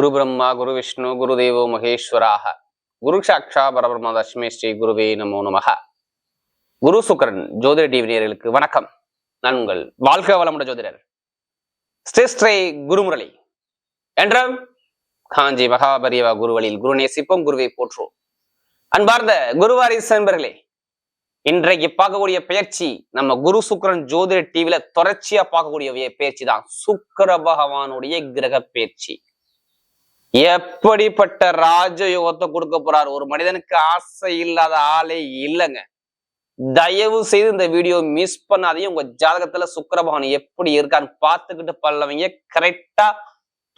குரு பிரம்மா குரு விஷ்ணு குரு தேவோ மகேஸ்வராக. குரு சாட்சா பரபிரம்ம தஷ்மே ஸ்ரீ குருவே நமோ நமக. குரு சுக்கரன் ஜோதிட டிவி நேயர்களுக்கு வணக்கம். நான் உங்கள் வாழ்க வளமுட ஜோதிடர் ஸ்ரீ ஸ்ரீ குருமுரளி. என்ற காஞ்சி மகாபரியவா குருவழியில் குரு நேசிப்போம் குருவை போற்றுவோம். அன்பார்ந்த குருவாரி சென்பர்களே இன்றைக்கு பார்க்கக்கூடிய பயிற்சி நம்ம குரு சுக்கரன் ஜோதிட டிவியில தொடர்ச்சியா பார்க்கக்கூடிய பயிற்சி தான். சுக்கர பகவானுடைய கிரக பயிற்சி எப்படிப்பட்ட ராஜயோகத்தை கொடுக்க போறார்? ஒரு மனிதனுக்கு ஆசை இல்லாத ஆளே இல்லைங்க. தயவு செய்து இந்த வீடியோ மிஸ் பண்ணாதையும் உங்க ஜாதகத்துல சுக்கரபகவான் எப்படி இருக்கான்னு பார்த்துக்கிட்டு பல்லவங்க கரெக்டா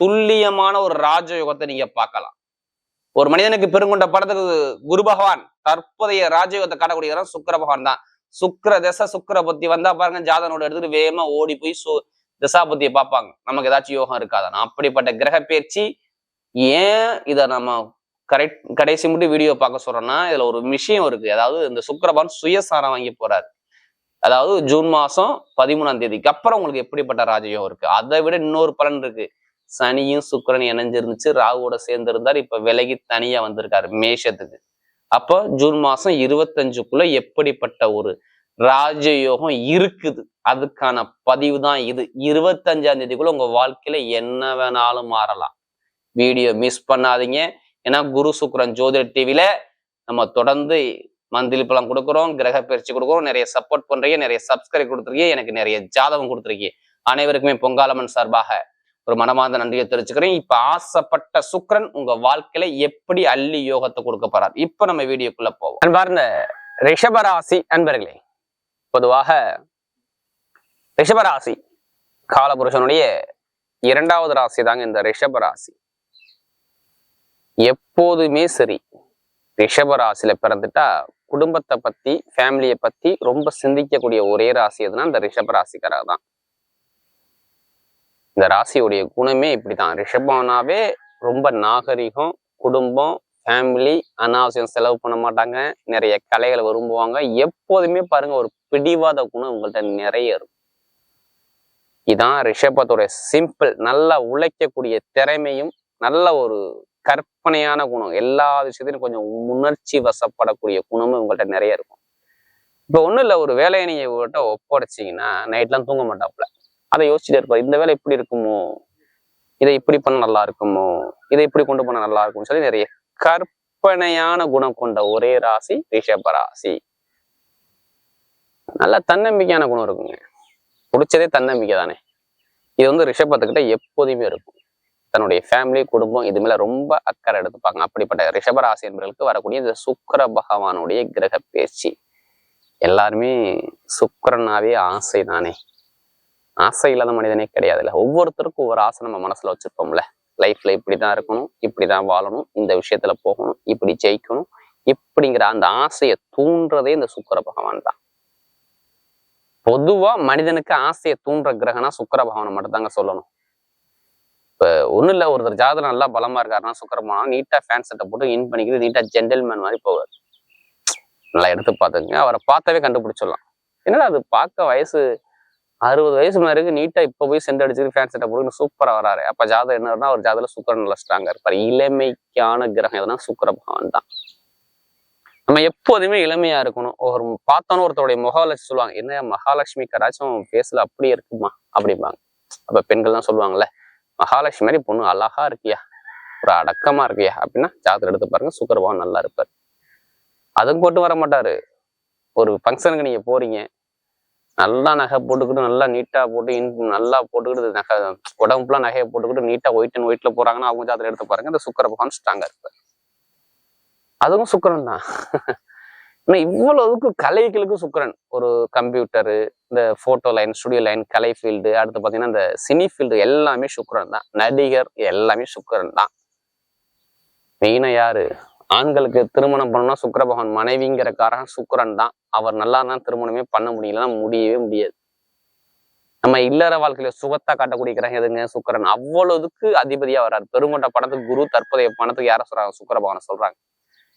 துல்லியமான ஒரு ராஜயோகத்தை நீங்க பார்க்கலாம். ஒரு மனிதனுக்கு பெருங்கொண்ட படத்துக்கு குரு பகவான் தற்போதைய ராஜயோகத்தை காட்டக்கூடிய சுக்கர பகவான் தான். சுக்கிர தசை சுக்கர புத்தி வந்தா பாருங்க ஜாதனோட எடுத்துட்டு வேகமா ஓடி போய் சு தசாபுத்தியை பார்ப்பாங்க. நமக்கு ஏதாச்சும் யோகம் இருக்காதான்? அப்படிப்பட்ட கிரக பயிற்சி ஏன் இதை நம்ம கரெக்ட் கடைசி மட்டும் வீடியோ பார்க்க சொல்றோம்னா இதுல ஒரு விஷயம் இருக்கு. அதாவது இந்த சுக்கரபான் சுயசாரம் வாங்கி போறாரு. அதாவது ஜூன் மாசம் பதிமூணாம் தேதிக்கு அப்புறம் உங்களுக்கு எப்படிப்பட்ட ராஜயோகம் இருக்கு? அதை விட இன்னொரு பலன் இருக்கு. சனியும் சுக்கரன் இணைஞ்சிருந்துச்சு. ராகுவோட சேர்ந்து இருந்தார் இப்ப விலகி தனியா வந்திருக்காரு மேஷத்துக்கு. அப்போ ஜூன் மாசம் இருபத்தஞ்சுக்குள்ள எப்படிப்பட்ட ஒரு ராஜயோகம் இருக்குது? அதுக்கான பதிவு தான் இது. இருபத்தஞ்சாம் தேதிக்குள்ள உங்க வாழ்க்கையில என்ன வேணாலும் மாறலாம். வீடியோ மிஸ் பண்ணாதீங்க. ஏன்னா குரு சுக்ரன் ஜோதிட டிவில நம்ம தொடர்ந்து மந்திலி பழம் கொடுக்குறோம் கிரக பயிற்சி கொடுக்குறோம் நிறைய சப்போர்ட் பண்றீங்க நிறைய சப்ஸ்கிரைப் கொடுத்துருக்கீங்க எனக்கு நிறைய ஜாதகம் கொடுத்துருக்கீங்க. அனைவருக்குமே பொங்காலம்மன் சார்பாக ஒரு மனமார்ந்த நன்றியை தெரிவிச்சுக்கிறேன். இப்ப ஆசைப்பட்ட சுக்ரன் உங்க வாழ்க்கையில எப்படி அள்ளி யோகத்தை கொடுக்க போறார்? இப்ப நம்ம வீடியோக்குள்ள போவோம். அன்பார்ந்த ரிஷபராசி அன்பர்களே பொதுவாக ரிஷபராசி காலபுருஷனுடைய இரண்டாவது ராசி தாங்க இந்த ரிஷபராசி எப்போதுமே சரி. ரிஷபராசியில் பிறந்துட்டா குடும்பத்தை பத்தி ஃபேமிலியை பத்தி ரொம்ப சிந்திக்கக்கூடிய ஒரே ராசி எதுனா இந்த ரிஷபராசிக்காரர் தான். இந்த ராசியுடைய குணமே இப்படிதான். ரிஷபம்னாவே ரொம்ப நாகரிகம் குடும்பம் ஃபேமிலி அனாவசியம் செலவு பண்ண மாட்டாங்க. நிறைய கலைகளை விரும்புவாங்க. எப்போதுமே பாருங்க ஒரு பிடிவாத குணம் உங்கள்கிட்ட நிறைய இருக்கும். இதான் ரிஷபத்தோட சிம்பிள் நல்லா உழைக்கக்கூடிய திறமையும் நல்ல ஒரு கற்பனையான குணம். எல்லா விஷயத்திலும் கொஞ்சம் உணர்ச்சி வசப்படக்கூடிய குணமும் உங்கள்கிட்ட நிறைய இருக்கும். இப்போ ஒன்றும் இல்லை ஒரு வேலையை நீங்கள் இவங்கள்ட்ட ஒப்படைச்சிங்கன்னா நைட்லாம் தூங்க மாட்டாப்புல. அதை யோசிச்சுட்டு இருப்பார். இந்த வேலை இப்படி இருக்குமோ? இதை இப்படி பண்ண நல்லா இருக்குமோ? இதை இப்படி கொண்டு போன நல்லா இருக்கும்னு சொல்லி நிறைய கற்பனையான குணம் கொண்ட ஒரே ராசி ரிஷப ராசி. நல்ல தன்னம்பிக்கையான குணம் இருக்குங்க. பிடிச்சதே தன்னம்பிக்கை தானே இது வந்து ரிஷபத்துக்கிட்ட எப்போதுமே இருக்கும். தன்னுடைய ஃபேமிலி குடும்பம் இது மேல ரொம்ப அக்கறை எடுத்துப்பாங்க. அப்படிப்பட்ட ரிஷபராசி என்பவர்களுக்கு வரக்கூடிய இந்த சுக்கர பகவானுடைய கிரக பேச்சு. எல்லாருமே சுக்கரனாவே ஆசை தானே. ஆசை இல்லாத மனிதனே கிடையாதுல்ல. ஒவ்வொருத்தருக்கும் ஒவ்வொரு ஆசை நம்ம மனசுல வச்சிருப்போம்ல. லைஃப்ல இப்படிதான் இருக்கணும் இப்படிதான் வாழணும் இந்த விஷயத்துல போகணும் இப்படி ஜெயிக்கணும் இப்படிங்கிற அந்த ஆசையை தூண்டுறதே இந்த சுக்கர பகவான் தான். பொதுவா மனிதனுக்கு ஆசையை தூண்டுற கிரகனா சுக்கர பகவானை மட்டும் தாங்க சொல்லணும். இப்ப ஒன்றும் இல்ல ஒருத்தர் ஜாதகம் நல்லா பலமா இருக்காருன்னா சுக்கரமானா நீட்டாக நீட்டா ஃபேன் செட்டை போட்டு இன் பண்ணிக்கிது நீட்டா ஜென்டல்மேன் மாதிரி போவார். நல்லா எடுத்து பார்த்துங்க அவரை பார்த்தாவே கண்டுபிடிச்சிடலாம். என்னடா அது பார்க்க வயசு அறுபது வயசு மாதிரி இருக்கு. நீட்டா இப்போ போய் சென்ட் அடிச்சுட்டு ஃபேன் செட்டை போட்டு சூப்பரா வராரு. அப்ப ஜாதகம் என்ன அவர் ஜாதகம் சுக்கரன் நல்லா ஸ்ட்ராங்காக இருப்பார். இளமைக்கான கிரகம் எதுனா சுக்கர பகவான் தான். நம்ம எப்போதுமே இளமையா இருக்கணும். ஒரு பார்த்தோன்னு ஒருத்தருடைய மகாலட்சுமி சொல்லுவாங்க. என்ன மகாலட்சுமி கடாச்சும் பேசல அப்படியே இருக்குமா? அப்படிம்பாங்க. அப்ப பெண்கள்லாம் சொல்லுவாங்கல்ல மகாலட்சுமி மாதிரி பொண்ணு அழகா இருக்கியா? ஒரு அடக்கமா இருக்கியா? அப்படின்னா ஜாதகம் எடுத்து பாருங்க சுக்கரபாவம் நல்லா இருப்பார். அதுவும் போட்டு வர மாட்டாரு. ஒரு ஃபங்க்ஷனுக்கு நீங்க போறீங்க. நல்லா நகை போட்டுக்கிட்டு நல்லா நீட்டா போட்டு இன் நல்லா போட்டுக்கிட்டு நகை உடம்பு ஃபுல்லாக நகையை போட்டுக்கிட்டு நீட்டா ஒயிட் அண்ட் ஒயிட்ல போறாங்கன்னா அவங்க ஜாதகம் எடுத்து பாருங்க இந்த சுக்கர பகவான் ஸ்ட்ராங்கா இருப்பார். அதுவும் சுக்கரன் தான். ஆனால் இவ்வளவுக்கு கலைகளுக்கு சுக்கரன். ஒரு கம்ப்யூட்டரு இந்த ஃபோட்டோ லைன் ஸ்டுடியோ லைன் கலை ஃபீல்டு அடுத்து பார்த்தீங்கன்னா இந்த சினி ஃபீல்டு எல்லாமே சுக்கரன் தான். நடிகர் எல்லாமே சுக்கரன் தான். மெயினாக யாரு? ஆண்களுக்கு திருமணம் பண்ணணும்னா சுக்கர பகவான் மனைவிங்கிற காரகம் சுக்கரன் தான். அவர் நல்லா தான் திருமணமே பண்ண முடியலன்னா முடியவே முடியாது. நம்ம இல்லற வாழ்க்கையில சுகத்தா காட்டக்கூடிய கிரகம் எதுங்க? சுக்கரன். அவ்வளவுக்கு அதிபதியா வர்றாரு. பெருங்கொண்ட பணத்துக்கு குரு தற்போதைய பணத்துக்கு யார சொல்றாங்க? சுக்கர பகவானை சொல்றாங்க.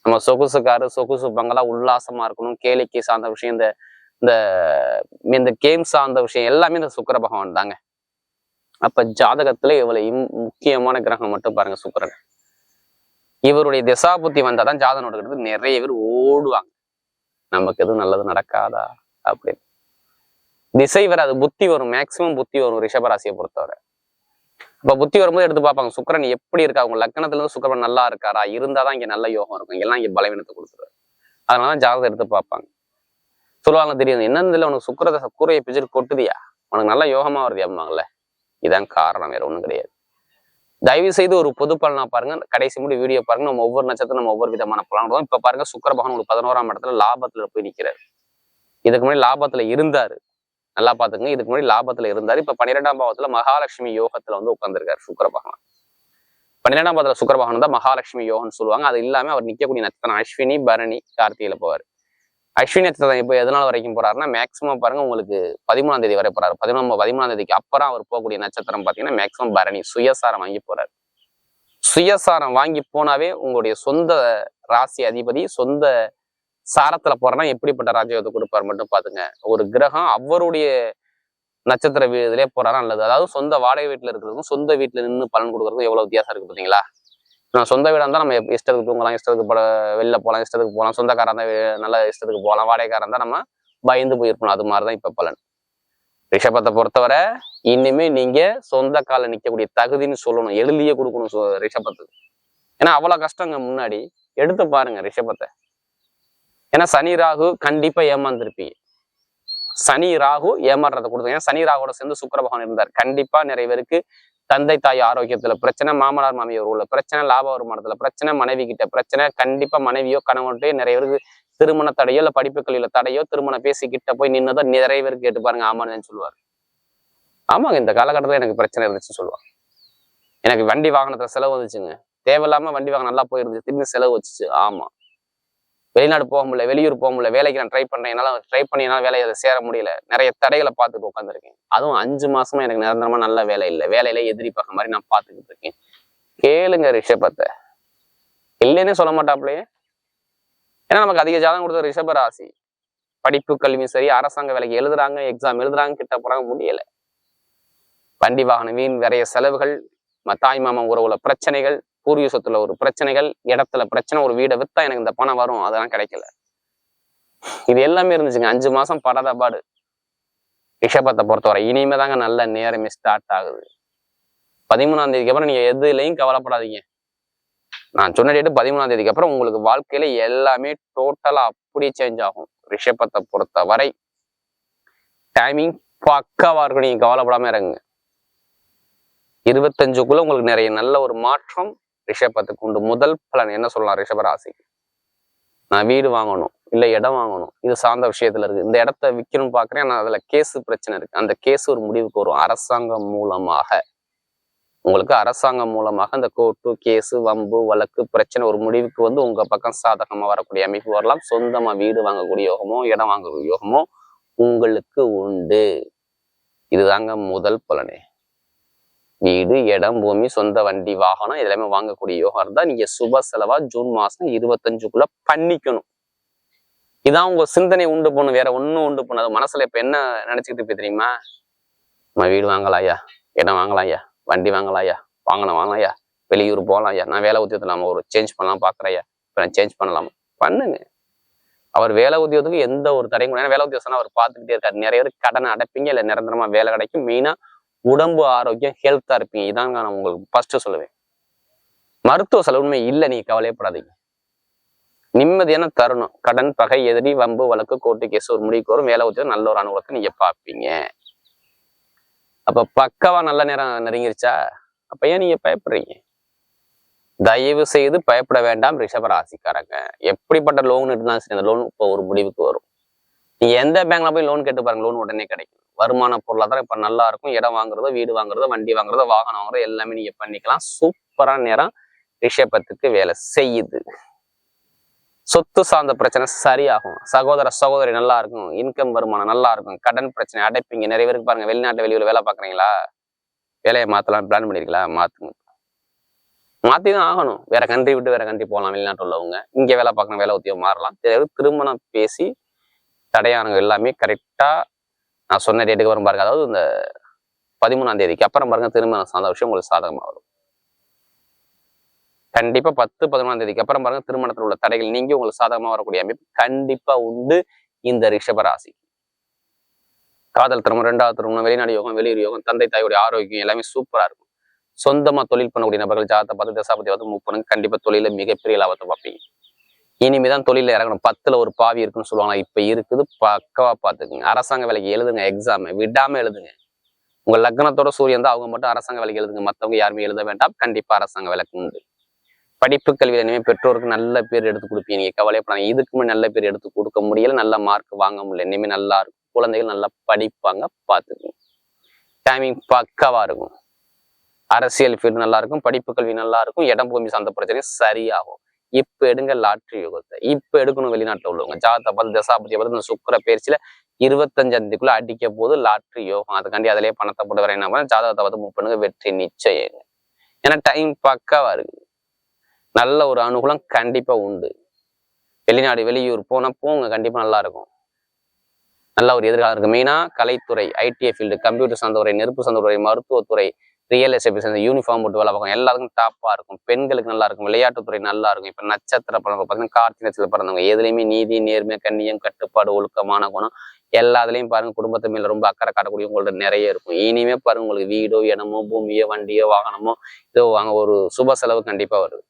நம்ம சொகுசுக்காரு சொகுசு பங்களா உல்லாசமா இருக்கணும் கேளிக்கை சார்ந்த விஷயம் இந்த இந்த இந்த கேம் சார்ந்த விஷயம் எல்லாமே இந்த சுக்கர பகவான் தாங்க. அப்ப ஜாதகத்துல இவ்வளவு முக்கியமான கிரகம் மட்டும் பாருங்க சுக்கரன். இவருடைய திசாபுத்தி வந்தாதான் ஜாதகம் எடுக்கிறது நிறைய பேர் ஓடுவாங்க. நமக்கு எதுவும் நல்லது நடக்காதா? அப்படின்னு. திசை வராது புத்தி வரும் மேக்சிமம் புத்தி வரும் ரிஷபராசியை பொறுத்தவரை. இப்போ புத்தி வரும்போது எடுத்து பார்ப்பாங்க சுக்கரன் எப்படி இருக்கா? அவங்க லக்னத்துல இருந்து சுக்கிரன் நல்லா இருக்காரா? இருந்தாதான் இங்க நல்ல யோகம் இருக்கும். எல்லாம் இங்கே பலவீனத்தை கொடுத்துருவாரு. அதனால ஜாதகம் எடுத்து பார்ப்பாங்க. சொல்லுவாங்க தெரியும் என்னன்னு உனக்கு சுக்கரத கூரையை பிச்சுட்டு கொட்டுதியா? உனக்கு நல்ல யோகமா வருது அம்மாங்கல்ல இதான் காரணம் வேற ஒன்றும் கிடையாது. தயவு செய்து ஒரு பொது பலனா பாருங்க கடைசி முடி வீடியோ பாருங்க. நம்ம ஒவ்வொரு நட்சத்திரம் நம்ம ஒவ்வொரு விதமான பலன் கொடுவோம் இப்ப பாருங்க சுக்கர பகவான் உங்களுக்கு பதினோராம் இடத்துல லாபத்துல போய் நிற்கிறார் இதுக்கு முன்னாடி லாபத்துல இருந்தாரு. நல்லா பாத்துக்கங்க. இதுக்கு முன்னாடி லாபத்துல இருந்தார். இப்போ பன்னிரெண்டாம் பாவத்தில் மகாலட்சுமி யோகத்தில் வந்து உட்கார்ந்திருக்காரு சுக்கர பகவான். பன்னிரெண்டாம் பாவத்தில் சுக்கர பகவான் தான் மகாலட்சுமி யோகம்னு சொல்லுவாங்க. அது இல்லாம அவர் நிற்கக்கூடிய நட்சத்திரம் அஸ்வினி பரணி கார்த்தியில் போவார். அஸ்வினி நட்சத்திரம் இப்போ எதனால வரைக்கும் போறாருன்னா மேக்ஸிமம் பாருங்க உங்களுக்கு பதிமூணாம் தேதி வரை போறாரு. பதிமூணாம் பதிமூணாம் தேதிக்கு அப்புறம் அவர் போகக்கூடிய நட்சத்திரம் பார்த்தீங்கன்னா மேக்ஸிமம் பரணி சுயசாரம் வாங்கி போறாரு. சுயசாரம் வாங்கி போனாவே உங்களுடைய சொந்த ராசி அதிபதி சொந்த சாரத்துல போறனா எப்படிப்பட்ட ராஜயோகத்தை கொடுப்பார் மட்டும் பாத்துங்க ஒரு கிரகம் அவருடைய நட்சத்திர வீதிலே போறாரா நல்லது அதாவது சொந்த வாடகை வீட்டுல இருக்கிறதுக்கும் சொந்த வீட்டுல நின்று பலன் கொடுக்கறதுக்கும் எவ்வளவு வித்தியாசம் இருக்கு பாத்தீங்களா நான் சொந்த வீடா இருந்தா நம்ம இஷ்டத்துக்கு தூங்கலாம் இஷ்டத்துக்கு பட வெளில போகலாம் இஷ்டத்துக்கு போகலாம் சொந்தக்காரன் தான் நல்ல இஷ்டத்துக்கு போகலாம் வாடகைக்காரன் தான் நம்ம பயந்து போயிருக்கணும் அது மாதிரிதான் இப்ப பலன். ரிஷபத்தை பொறுத்தவரை இனிமே நீங்க சொந்த கால நிக்கக்கூடிய தகுதின்னு சொல்லணும். எழுதியே கொடுக்கணும் ரிஷபத்துக்கு ஏன்னா அவ்வளவு கஷ்டங்க முன்னாடி. எடுத்து பாருங்க ரிஷபத்தை. ஏன்னா சனி ராகு கண்டிப்பா ஏமாந்துருப்பீங்க. சனி ராகு ஏமாறுறதை கொடுத்தோம் ஏன்னா சனி ராகுவோட சேர்ந்து சுக்கர பகவான் இருந்தார். கண்டிப்பா நிறைய பேருக்கு தந்தை தாய் ஆரோக்கியத்துல பிரச்சனை மாமனார் மாமியார் உள்ள பிரச்சனை லாப வருமானத்துல பிரச்சனை மனைவி கிட்ட பிரச்சனை கண்டிப்பா மனைவியோ கணவன்கிட்டயோ நிறைய பேருக்கு திருமண தடையோ இல்ல படிப்பு கல்வியில தடையோ திருமணம் பேசி கிட்ட போய் நின்னதோ நிறைய பேர் கேட்டு பாருங்க ஆமான்னு சொல்லுவார். ஆமாங்க இந்த காலகட்டத்துல எனக்கு பிரச்சனை இருந்துச்சுன்னு சொல்லுவாங்க. எனக்கு வண்டி வாகனத்துல செலவு வந்துச்சுங்க. தேவையில்லாம வண்டி வாகனம் நல்லா போயிருந்துச்சு. திரும்பி செலவு வச்சுச்சு. ஆமா. வெளிநாடு போக முடியல வெளியூர் போக முடியல வேலைக்கு நான் ட்ரை பண்ணேன் என்னால் ட்ரை பண்ணி என்னால் வேலையை அதை சேர முடியல. நிறைய தடைகளை பார்த்துட்டு உட்காந்துருக்கேன் அதுவும் அஞ்சு மாசமா எனக்கு நிரந்தரமா நல்ல வேலை இல்லை. வேலையில எதிரி பார்க்க மாதிரி நான் பார்த்துக்கிட்டு இருக்கேன். கேளுங்க ரிஷபத்தை. இல்லைன்னே சொல்ல மாட்டாப்லையே. ஏன்னா நமக்கு அதிக ஜாதகம் கொடுத்த ரிஷப ராசி. படிப்பு கல்வியும் சரி அரசாங்க வேலைக்கு எழுதுறாங்க எக்ஸாம் எழுதுறாங்க கிட்ட போறாங்க முடியல. வண்டி வாகனம் வீண் நிறைய செலவுகள் ம- தாய் மாமா உறவுல பிரச்சனைகள் பூர்வீக சொத்துல ஒரு பிரச்சனைகள் இடத்துல பிரச்சனை ஒரு வீடை வித்தா எனக்கு இந்த பணம் வரும் அதெல்லாம் கிடைக்கல. இது எல்லாமே இருந்துச்சுங்க. அஞ்சு மாசம் படாத பாடு. ரிஷபத்தை பொறுத்தவரை இனிமே தாங்க நல்ல நேரமே ஸ்டார்ட் ஆகுது. பதிமூணாம் தேதிக்கு அப்புறம் நீங்க எதுலையும் கவலைப்படாதீங்க. நான் சொன்ன டேட்டு பதிமூணாம் தேதிக்கு அப்புறம் உங்களுக்கு வாழ்க்கையில எல்லாமே டோட்டலா அப்படியே சேஞ்ச் ஆகும். ரிஷபத்தை பொறுத்த வரை டைமிங் பக்காவா இருக்கும் நீங்க கவலைப்படாம இறங்குங்க இருபத்தஞ்சுக்குள்ள உங்களுக்கு நிறைய நல்ல ஒரு மாற்றம் ரிஷபத்துக்கு உண்டு. முதல் பலன் என்ன சொல்லலாம்? ரிஷபராசிக்கு நான் வீடு வாங்கணும் இல்ல இடம் வாங்கணும். இது சார்ந்த விஷயத்துல இருக்கு. இந்த இடத்த விற்கணும்னு பாக்குறேன் ஆனால் அதுல கேஸு பிரச்சனை இருக்கு. அந்த கேஸ் ஒரு முடிவுக்கு வரும். அரசாங்கம் மூலமாக. உங்களுக்கு அரசாங்கம் மூலமாக அந்த கோர்ட்டு கேஸு வம்பு வழக்கு பிரச்சனை ஒரு முடிவுக்கு வந்து உங்க பக்கம் சாதகமா வரக்கூடிய அமைப்பு வரலாம். சொந்தமாக வீடு வாங்கக்கூடிய யோகமோ இடம் வாங்கக்கூடிய யோகமோ உங்களுக்கு உண்டு. இதுதாங்க முதல் பலனே. வீடு இடம் பூமி சொந்த வண்டி வாகனம் எல்லாமே வாங்கக்கூடிய யோகம் இருந்தால் நீங்க சுப செலவா ஜூன் மாசம் இருபத்தஞ்சுக்குள்ள பண்ணிக்கணும். இதான் உங்க சிந்தனை உண்டு பண்ணும். வேற ஒண்ணும் உண்டு பண்ணாது. மனசுல இப்ப என்ன நினைச்சுக்கிட்டு போய் தெரியுமா? நம்ம வீடு வாங்கலாயா இடம் வாங்கலாம்யா வண்டி வாங்கலாயா வாங்கலாம் வாங்கலாம்யா வெளியூர் போகலாம்யா நான் வேலை உத்தியோகத்தில் ஒரு சேஞ்ச் பண்ணலாம் பாக்குறையா இப்ப நான் சேஞ்ச் பண்ணலாமா? பண்ணுங்க. அவர் வேலை உத்தியோகத்துக்கு எந்த ஒரு தடையும் கூட ஏன்னா வேலை உத்தியோகம் அவர் பார்த்துக்கிட்டே இருக்காரு. நிறைய பேர் கடனை அடைப்பீங்க. இல்லை நிரந்தரமா வேலை கிடைக்கும். மெயினா உடம்பு ஆரோக்கியம் ஹெல்த்தா இருப்பீங்க. இதான் நான் உங்களுக்கு ஃபர்ஸ்ட் சொல்லுவேன். மருத்துவ செலவுமே இல்லை நீங்க கவலையப்படாதீங்க. நிம்மதியான தருணம். கடன் பகை எதிரி வம்பு வழக்கு கோர்ட்டு கேஸ் ஒரு முடிவுக்கு வரும். வேலை உத்தியோகம் நல்ல ஒரு அனுகூலத்தை நீங்க பார்ப்பீங்க. அப்ப பக்கவா நல்ல நேரம் நெருங்கிருச்சா? அப்ப ஏன் நீங்க பயப்படுறீங்க? தயவு செய்து பயப்பட வேண்டாம் ரிஷப ராசிக்காரங்க. எப்படிப்பட்ட லோன் இருந்தாலும் சரி அந்த லோன் இப்போ ஒரு முடிவுக்கு வரும். நீங்க எந்த பேங்க்ல போய் லோன் கேட்டு பாருங்க லோன் உடனே கிடைக்கும். வருமான பொருளாதாரம் இப்ப நல்லா இருக்கும் இடம் வாங்குறதோ வீடு வாங்குறதோ வண்டி வாங்குறதோ வாகனம் வாங்குறதோ எல்லாமே நீங்க பண்ணிக்கலாம். சூப்பரா நேரம் ரிஷபத்துக்கு வேலை செய்யுது. சொத்து சார்ந்த பிரச்சனை சரியாகும். சகோதர சகோதரி நல்லா இருக்கும் இன்கம் வருமானம் நல்லா இருக்கும் கடன் பிரச்சனை அடைப்பீங்க. நிறைய பேருக்கு பாருங்க வெளிநாட்டு வெளியூர் வேலை பாக்குறீங்களா வேலையை மாத்தலாம் பிளான் பண்ணிருக்கீங்களா? மாத்துங்க மாத்தி தான் ஆகணும். வேற கண்ட்ரி விட்டு வேற கண்ட்ரி போகலாம். வெளிநாட்டு உள்ளவங்க. இங்க வேலை பார்க்கணும். வேலை உத்தியோகம் மாறலாம். திருமணம் பேசி தடையானவங்க எல்லாமே கரெக்டா நான் சொன்ன டேட்டுக்கு வரும் பாருங்க. அதாவது இந்த பதிமூணாம் தேதிக்கு அப்புறம் பாருங்க திருமணம் சார்ந்த விஷயம் உங்களுக்கு சாதகமா வரும். கண்டிப்பா பத்து பதினொன்றாம் தேதிக்கு அப்புறம் பாருங்க திருமணத்தில் உள்ள தடைகள் நீங்கி உங்களுக்கு சாதகமா வரக்கூடிய அமைப்பு கண்டிப்பா உண்டு இந்த ரிஷபராசி காதல் திருமணம் ரெண்டாவது திருமணம் வெளிநாடு யோகம் வெளியூர் யோகம் தந்தை தாயோடைய ஆரோக்கியம் எல்லாமே சூப்பரா இருக்கும். சொந்தமா தொழில் பண்ணக்கூடிய நபர்கள் ஜாதத்தை பார்த்து தசாபதி வந்து மூவ் பண்ணுங்க. கண்டிப்பா தொழில மிகப்பெரிய லாபத்தை பார்ப்பீங்க. இனிமேதான் தொழில இறங்கணும். பத்துல ஒரு பாவி இருக்குன்னு சொல்லுவாங்க இப்ப இருக்குது பக்கவா பாத்துக்குங்க அரசாங்க வேலைக்கு எழுதுங்க எக்ஸாம் விடாம எழுதுங்க. உங்க லக்னத்தோட சூரியன் தான் அவங்க மட்டும் அரசாங்க வேலைக்கு எழுதுங்க. மத்தவங்க யாருமே எழுத வேண்டாம். கண்டிப்பா அரசாங்க வேலைக்கு உண்டு. படிப்பு கல்வியில இனிமே பெற்றோருக்கு நல்ல பேர் எடுத்து கொடுப்பீங்க. நீங்க கவலைப்படாங்க இதுக்குமே நல்ல பேர் எடுத்து கொடுக்க முடியல. நல்ல மார்க் வாங்க முடியல. இனிமேல் நல்லா இருக்கும். குழந்தைகள் நல்லா படிப்பாங்க பார்த்துக்குங்க. டைமிங் பக்காவா இருக்கும். அரசியல் ஃபீல்டு நல்லா இருக்கும். படிப்பு கல்வி நல்லா இருக்கும். இடம் பூமி சார்ந்த பிரச்சனை சரியாகும். இப்ப எடுங்க லாட்ரி யோகத்தை. இப்ப எடுக்கணும் வெளிநாட்டுல உள்ளவங்க. ஜாதகத்தை பார்த்து தசாபதியை பார்த்து இந்த சுக்கர பயிற்சியில இருபத்தஞ்சாம் தேதிக்குள்ள அடிக்க போது லாட்ரி யோகம். அதுக்காண்டி அதிலே பணத்தை போட்டு வர என்ன பண்ண ஜாதகத்தை பார்த்து மூவ் பண்ணுங்க வெற்றி நிச்சயம் ஏன்னா டைம் பக்காவா இருக்கு நல்ல ஒரு அனுகூலம் கண்டிப்பா உண்டு. வெளிநாடு வெளியூர் போனா போங்க கண்டிப்பா நல்லா இருக்கும். நல்ல ஒரு எதிர்காலம் இருக்கு. மெயினா கலைத்துறை ஐடிஐ ஃபீல்டு கம்ப்யூட்டர் சார்ந்தவரை நெருப்பு சார்ந்தவரை மருத்துவத்துறை ரியல் எஸ்டேட் பிசினஸ் யூனிஃபார்ம் போட்டு வேலை பார்க்கும். எல்லாருக்கும் டாப்பாக இருக்கும். பெண்களுக்கு நல்லா இருக்கும். விளையாட்டுத்துறை நல்லா இருக்கும். இப்ப நட்சத்திர பிறந்தவங்க பார்த்தீங்கன்னா கார்த்தி நட்சத்திர பிறந்தவங்க எதுலையுமே நீதி நேர்மை கண்ணியம் கட்டுப்பாடு ஒழுக்கமான குணம் எல்லாத்துலயும் பாருங்க குடும்பத்து மேல ரொம்ப அக்கறை காட்டக்கூடிய உங்கள்ட்ட நிறைய இருக்கும். இனிமே பாருங்க உங்களுக்கு வீடோ இடமோ பூமியோ வண்டியோ வாகனமோ இதோ வாங்க ஒரு சுப செலவு கண்டிப்பா வருது.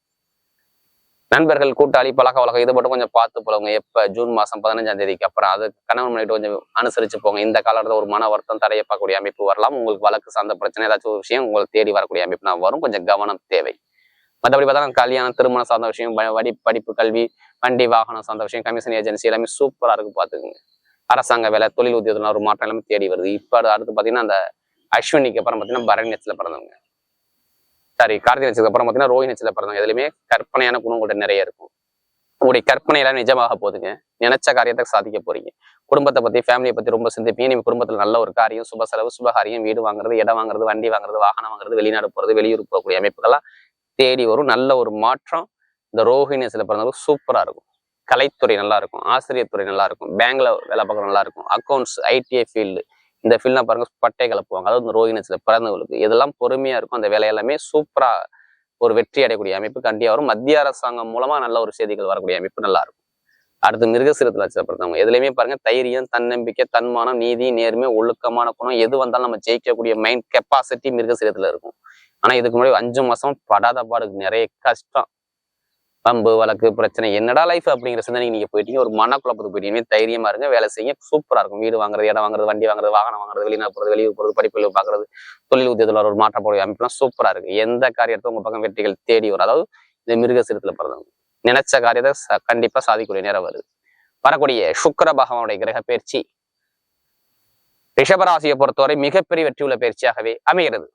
நண்பர்கள் கூட்டாளி பழக்க வழக்கம் இது மட்டும் கொஞ்சம் பார்த்து போலவங்க எப்போ? ஜூன் மாசம் பதினஞ்சாம் தேதிக்கு அப்புறம். அது கணவன் மனைவிட்டு கொஞ்சம் அனுசரிச்சு போங்க. இந்த காலத்துல ஒரு மன வருத்தம் தடையப்பக்கூடிய அமைப்பு வரலாம். உங்களுக்கு வழக்கு சார்ந்த பிரச்சனை ஏதாச்சும் ஒரு விஷயம் உங்களுக்கு தேடி வரக்கூடிய அமைப்பு நான் வரும். கொஞ்சம் கவனம் தேவை. மற்றபடி பார்த்தா கல்யாணம் திருமணம் சார்ந்த விஷயம் வடி படிப்பு கல்வி வண்டி வாகனம் சார்ந்த விஷயம் கமிஷன் ஏஜென்சி எல்லாமே சூப்பரா இருக்கு பாத்துக்குங்க அரசாங்க வேலை தொழில் உத்தியோகத்தில் ஒரு மாற்றம் எல்லாமே தேடி வருது. இப்ப அடுத்து பாத்தீங்கன்னா அந்த அஸ்வினிக்கு அப்புறம் பாத்தீங்கன்னா பரணி பிறந்தவங்க. சாரி கார்த்திகை நட்சத்திரம் அப்புறம் பார்த்தீங்கன்னா ரோஹி நட்சத்திரம் பிறந்தவங்க எதுலையுமே கற்பனையான குணம் கூட நிறைய இருக்கும். உங்களுடைய கற்பனை எல்லாம் நிஜமாக போகுதுங்க நினைச்ச காரியத்தை சாதிக்க போறீங்க. குடும்பத்தை பத்தி ஃபேமிலியை பத்தி ரொம்ப சிந்திப்பீங்க. நீங்க குடும்பத்துல நல்ல ஒரு காரியம் சுப செலவு சுபகாரியம் வீடு வாங்குறது இடம் வாங்குறது வண்டி வாங்குறது வாகனம் வாங்குறது வெளிநாடு போறது வெளியூர் போகக்கூடிய அமைப்புகள்லாம் தேடி வரும். நல்ல ஒரு மாற்றம். இந்த ரோஹிணி சில பிறந்தவங்க சூப்பரா இருக்கும். கலைத்துறை நல்லா இருக்கும். ஆசிரியர் துறை நல்லா இருக்கும். பேங்க்ல வேலை பார்க்குறது நல்லா இருக்கும். அக்கௌண்ட்ஸ் ஐடிஐ ஃபீல்டு இந்த ஃபீல்ட்லாம் பாருங்க பட்டை கலப்புவாங்க அதாவது இந்த சில பிறந்தவங்களுக்கு இதெல்லாம் பொறுமையா இருக்கும் அந்த வேலையெல்லாமே சூப்பரா ஒரு வெற்றி அடையக்கூடிய அமைப்பு கண்டியா வரும். மத்திய அரசாங்கம் மூலமா நல்ல ஒரு செய்திகள் வரக்கூடிய அமைப்பு நல்லா இருக்கும். அடுத்து மிருகசீரத்தில் வச்சப்படுத்தவங்க எதுலையுமே பாருங்க தைரியம் தன்னம்பிக்கை தன்மானம் நீதி நேர்மை ஒழுக்கமான குணம் எது வந்தாலும் நம்ம ஜெயிக்கக்கூடிய மைண்ட் கெப்பாசிட்டி மிருகசீரத்துல இருக்கும். ஆனா இதுக்கு முன்னாடி அஞ்சு மாசம் படாத பாடுக்கு நிறைய கஷ்டம். பம்பு வழக்கு பிரச்சனை என்னடா லைஃப் அப்படிங்கிற சிந்தனை நீங்க போயிட்டீங்க. ஒரு மனக்குழப்பத்துக்கு போயிட்டீங்க. தைரியமா இருங்க. வேலை செய்ய சூப்பரா இருக்கும். வீடு வாங்குறது இடம் வாங்குறது வண்டி வாங்குறது வாகனம் வாங்குறது வெளிநாடு போறது வெளியூர் போறது படிப்பு பாக்குறது தொழில் உத்தியத்தில் ஒரு மாற்றப்படைய அமைப்புலாம் சூப்பரா இருக்கு. எந்த காரியத்தை உங்க பக்கம் வெற்றிகள் தேடி வரும்? அதாவது இந்த மிருகசீரத்துல பிறந்தவங்க. நினைச்ச காரியத்தை கண்டிப்பா சாதிக்கக்கூடிய நேரம் வருது வரக்கூடிய சுக்கர பகவானுடைய கிரக பயிற்சி. ரிஷபராசியை பொறுத்தவரை மிகப்பெரிய வெற்றி உள்ள பயிற்சியாகவே அமைகிறது.